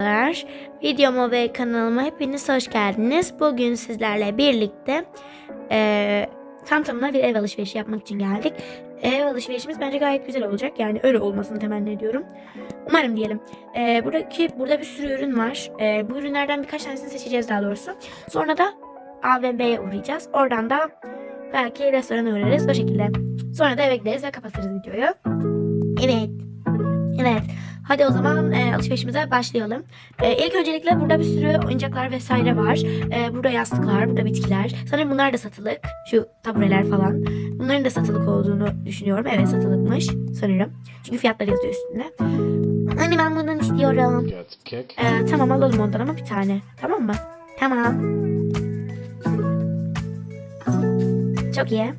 Merhabalar. Videoma ve kanalıma hepiniz hoş geldiniz. Bugün sizlerle birlikte eee tam tamına bir ev alışverişi yapmak için geldik. Ev alışverişimiz bence gayet güzel olacak. Yani öyle olmasını temenni ediyorum. Umarım diyelim. Eee buradaki burada bir sürü ürün var. Eee, bu ürünlerden birkaç tanesini seçeceğiz daha doğrusu. Sonra da AVM'ye uğrayacağız. Oradan da belki restorana uğrarız o şekilde. Sonra da eve gideriz ve kapatırız videoyu. Evet. Evet. Hadi o zaman e, alışverişimize başlayalım. E, ilk öncelikle burada bir sürü oyuncaklar vesaire var. E, burada yastıklar, burada bitkiler. Sanırım bunlar da satılık. Şu tabureler falan. Bunların da satılık olduğunu düşünüyorum. Evet satılıkmış sanırım. Çünkü fiyatları yazıyor üstünde. Anne ben bundan istiyorum. E, tamam alalım ondan ama bir tane. Tamam mı? Tamam. Çok iyi.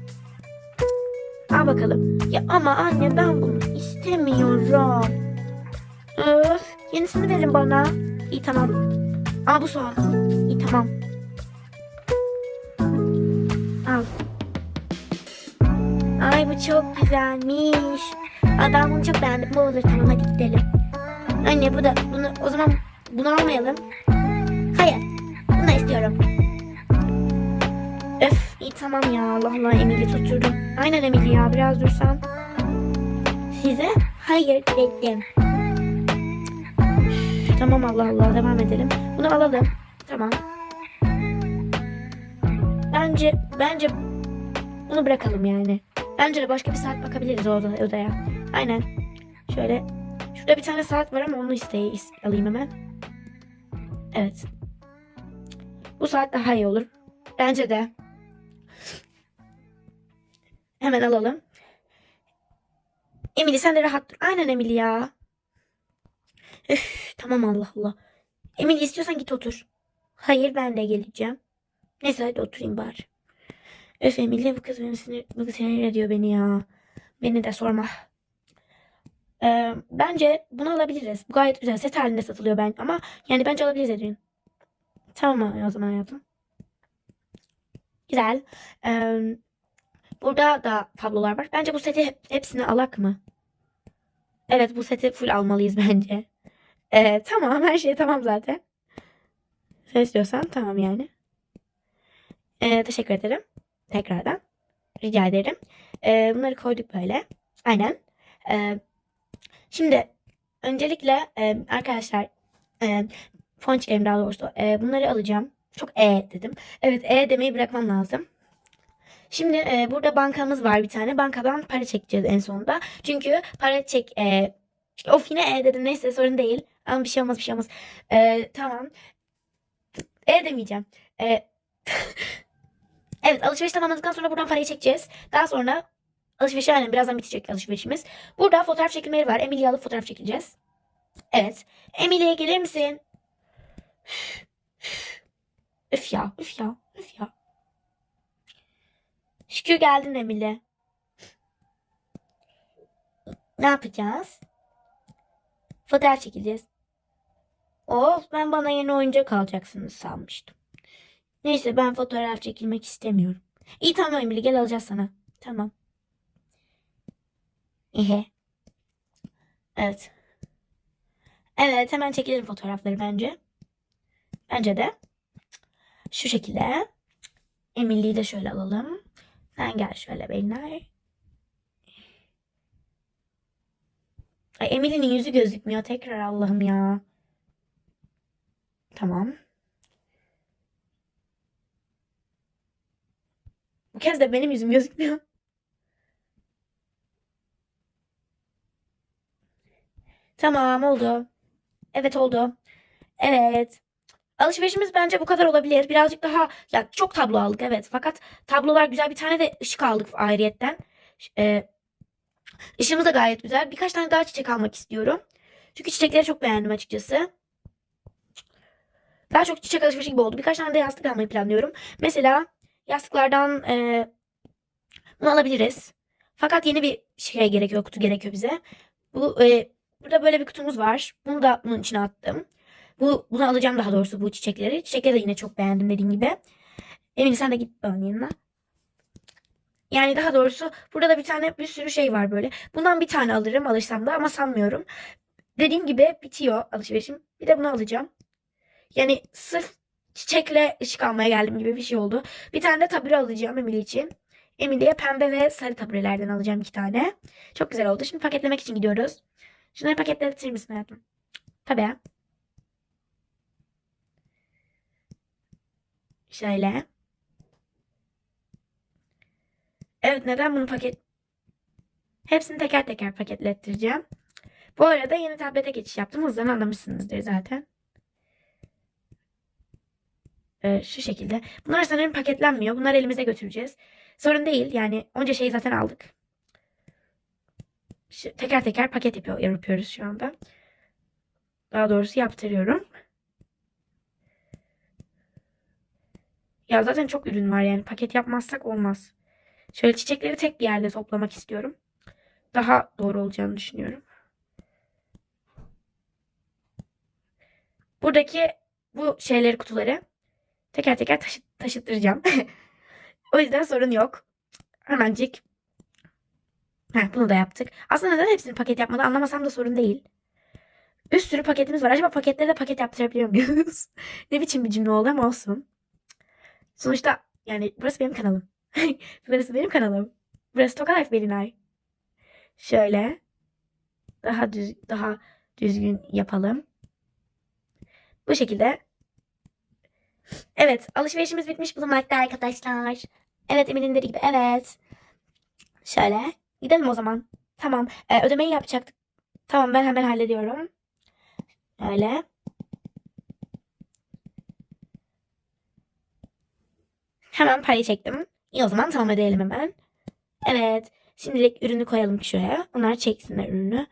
Al bakalım. Ya ama anne ben bunu istemiyorum. Yenisini verin bana. İyi tamam. Aa bu son. İyi tamam. Al. Ay bu çok güzelmiş. Aa, ben bunu çok beğendim. Bu olur tamam hadi gidelim. Anne bu da bunu o zaman bunu almayalım. Hayır. Bunu istiyorum. Öf iyi tamam ya Allah Allah Emily tutturdum. Aynen Emily ya biraz dursan. Size hayır dedim. Tamam Allah Allah devam edelim. Bunu alalım. Tamam. Bence bence bunu bırakalım yani. Bence de başka bir saat bakabiliriz o oda- odaya. Aynen. Şöyle. Şurada bir tane saat var ama onu isteye is- alayım hemen. Evet. Bu saat daha iyi olur. Bence de. Hemen alalım. Emily sen de rahat dur. Aynen Emily ya. Üf, tamam Allah Allah. Emily istiyorsan git otur. Hayır ben de geleceğim. Neyse hadi oturayım bari. Öf Emily bu kız beni sinir, bu kız sinir ediyor beni ya. Beni de sorma. Ee, bence bunu alabiliriz. Bu gayet güzel. Set halinde satılıyor ben ama yani bence alabiliriz Edwin. Tamam o zaman hayatım. Güzel. Ee, burada da tablolar var. Bence bu seti hep- hepsini alak mı? Evet bu seti full almalıyız bence. Ee, tamam her şey tamam zaten. Sen istiyorsan tamam yani. Ee, teşekkür ederim. Tekrardan. Rica ederim. Ee, bunları koyduk böyle. Aynen. Ee, şimdi öncelikle e, arkadaşlar e, fon çekelim daha doğrusu. E, bunları alacağım. Çok e dedim. Evet e demeyi bırakmam lazım. Şimdi e, burada bankamız var bir tane. Bankadan para çekeceğiz en sonunda. Çünkü para çek... E, of yine e dedim. Neyse sorun değil. Ama bir şey olmaz bir şey olmaz. E, tamam. E demeyeceğim. E, evet alışveriş tamamladıktan sonra buradan parayı çekeceğiz. Daha sonra alışveriş aynen birazdan bitecek alışverişimiz. Burada fotoğraf çekilme yeri var. Emily'yi alıp fotoğraf çekeceğiz. Evet. Emily'ye gelir misin? Üf ya, üf ya, üf ya. Şükür geldin Emile. Ne yapacağız? Fotoğraf çekeceğiz. Of ben bana yeni oyuncak alacaksınız sanmıştım. Neyse ben fotoğraf çekilmek istemiyorum. İyi tamam Emile gel alacağız sana. Tamam. İhe. Evet. Evet hemen çekelim fotoğrafları bence. Bence de. Şu şekilde. Emily'yi de şöyle alalım. Sen gel şöyle benimle. Ay Emily'nin yüzü gözükmüyor. Tekrar Allah'ım ya. Tamam. Bu kez de benim yüzüm gözükmüyor. Tamam oldu. Evet oldu. Evet. Alışverişimiz bence bu kadar olabilir. Birazcık daha ya çok tablo aldık evet. Fakat tablolar güzel bir tane de ışık aldık ayrıyetten. Ee, ışığımız da gayet güzel. Birkaç tane daha çiçek almak istiyorum. Çünkü çiçekleri çok beğendim açıkçası. Daha çok çiçek alışverişi gibi oldu. Birkaç tane de yastık almayı planlıyorum. Mesela yastıklardan e, bunu alabiliriz. Fakat yeni bir şey gerekiyor, kutu gerekiyor bize. Bu e, burada böyle bir kutumuz var. Bunu da bunun içine attım. Bu bunu alacağım daha doğrusu bu çiçekleri. Çiçekleri de yine çok beğendim dediğim gibi. Emine sen de git bana yanına. Yani daha doğrusu burada da bir tane bir sürü şey var böyle. Bundan bir tane alırım alırsam da ama sanmıyorum. dediğim gibi bitiyor alışverişim. Bir de bunu alacağım. Yani sırf çiçekle ışık almaya geldim gibi bir şey oldu. Bir tane de tabure alacağım Emily için. Emily'ye pembe ve sarı taburelerden alacağım iki tane. Çok güzel oldu. Şimdi paketlemek için gidiyoruz. Şunları paketletir misin hayatım? Tabii. Şöyle. Evet neden bunu paket... Hepsini teker teker paketlettireceğim. Bu arada yeni tablete geçiş yaptım. Hızlarını anlamışsınızdır zaten. Ee, şu şekilde. Bunlar sanırım paketlenmiyor. Bunları elimize götüreceğiz. Sorun değil. Yani onca şeyi zaten aldık. Şu, teker teker paket yapıyor, yapıyoruz şu anda. Daha doğrusu yaptırıyorum. Ya zaten çok ürün var yani paket yapmazsak olmaz. Şöyle çiçekleri tek bir yerde toplamak istiyorum. Daha doğru olacağını düşünüyorum. Buradaki bu şeyleri kutuları teker teker taşı, taşıttıracağım. o yüzden sorun yok. Hemencik. Heh, bunu da yaptık. Aslında neden hepsini paket yapmadı anlamasam da sorun değil. Bir sürü paketimiz var. Acaba paketleri de paket yaptırabiliyor muyuz? ne biçim bir cümle oldu ama olsun. Sonuçta yani burası benim kanalım. burası benim kanalım. Burası Toka Life Belinay. Şöyle daha düz daha düzgün yapalım. Bu şekilde. Evet, alışverişimiz bitmiş bulunmakta arkadaşlar. Evet, Emin'in dediği gibi evet. Şöyle gidelim o zaman. Tamam, ee, ödemeyi yapacaktık. Tamam, ben hemen hallediyorum. Öyle. Hemen parayı çektim. İyi o zaman tamam ödeyelim hemen. Evet. Şimdilik ürünü koyalım şuraya. Onlar çeksinler ürünü.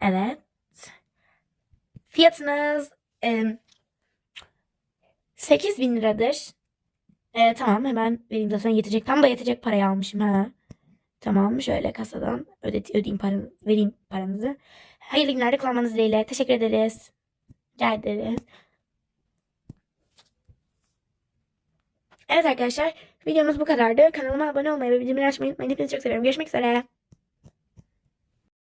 Evet. Fiyatınız e, 8 bin liradır. E, tamam hemen vereyim zaten yetecek. Tam da yetecek parayı almışım ha. Tamam şöyle kasadan ödet ödeyeyim paranı, vereyim paranızı. Hayırlı günlerde kullanmanız dileğiyle. Teşekkür ederiz. Rica ederiz. Evet arkadaşlar videomuz bu kadardı. Kanalıma abone olmayı ve bildirimleri açmayı unutmayın. Hepinizi çok seviyorum. Görüşmek üzere.